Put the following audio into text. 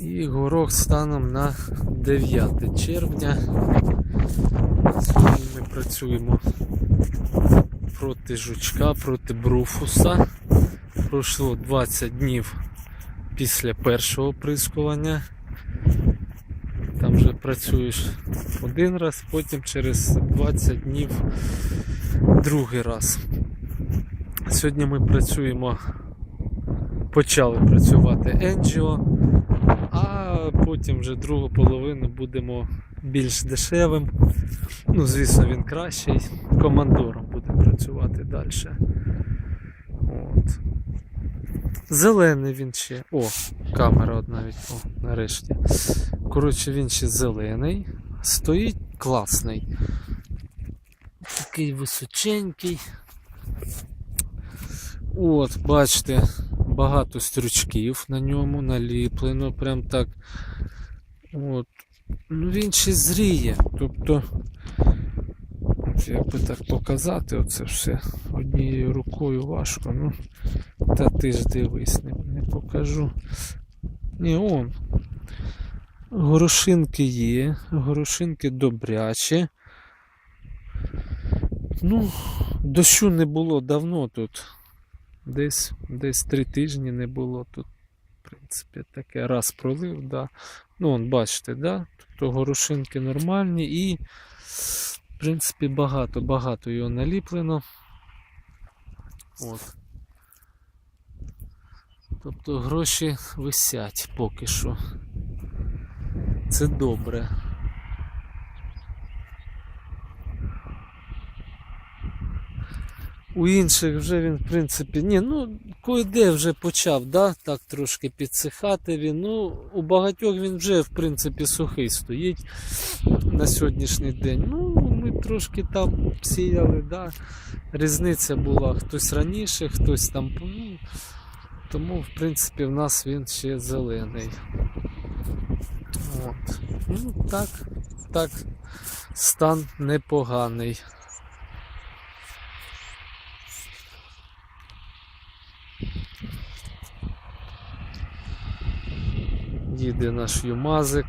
І горох станом на 9 червня. Сьогодні ми працюємо проти жучка, проти бруфуса. Пройшло 20 днів після першого прискування. Там вже працюєш один раз, потім через 20 днів другий раз. Сьогодні ми працюємо, почали працювати Енджіо, потім вже другу половину будемо більш дешевим. Ну, звісно, він кращий. Командором буде працювати далі. От. Зелений він ще. О, камера от навіть, о, нарешті. Коротше, він ще зелений. Стоїть класний. Такий височенький. От, бачите, багато стрючків на ньому наліплено, прям так. От. Ну він ще зріє. Тобто, як би так показати оце все однією рукою важко. Ну, та ти ж дивись, не, не покажу. Ні, он. Горошинки є, горошинки добрячі. Ну, дощу не було давно тут. Десь, десь три тижні не було тут. В принципі, таке раз пролив, да. Ну, он, бачите, да? Тобто горошинки нормальні і, в принципі, багато, багато його наліплено. От. Тобто гроші висять поки що. Це добре. У інших вже він, в принципі, ні, ну, кое-де вже почав, да, так трошки підсихати він. Ну, у багатьох він вже, в принципі, сухий стоїть на сьогоднішній день. Ну, ми трошки там сіяли, да. Різниця була хтось раніше, хтось там. Ну, тому, в принципі, в нас він ще зелений. От. Ну, так, так, стан непоганий. Їде наш юмазик.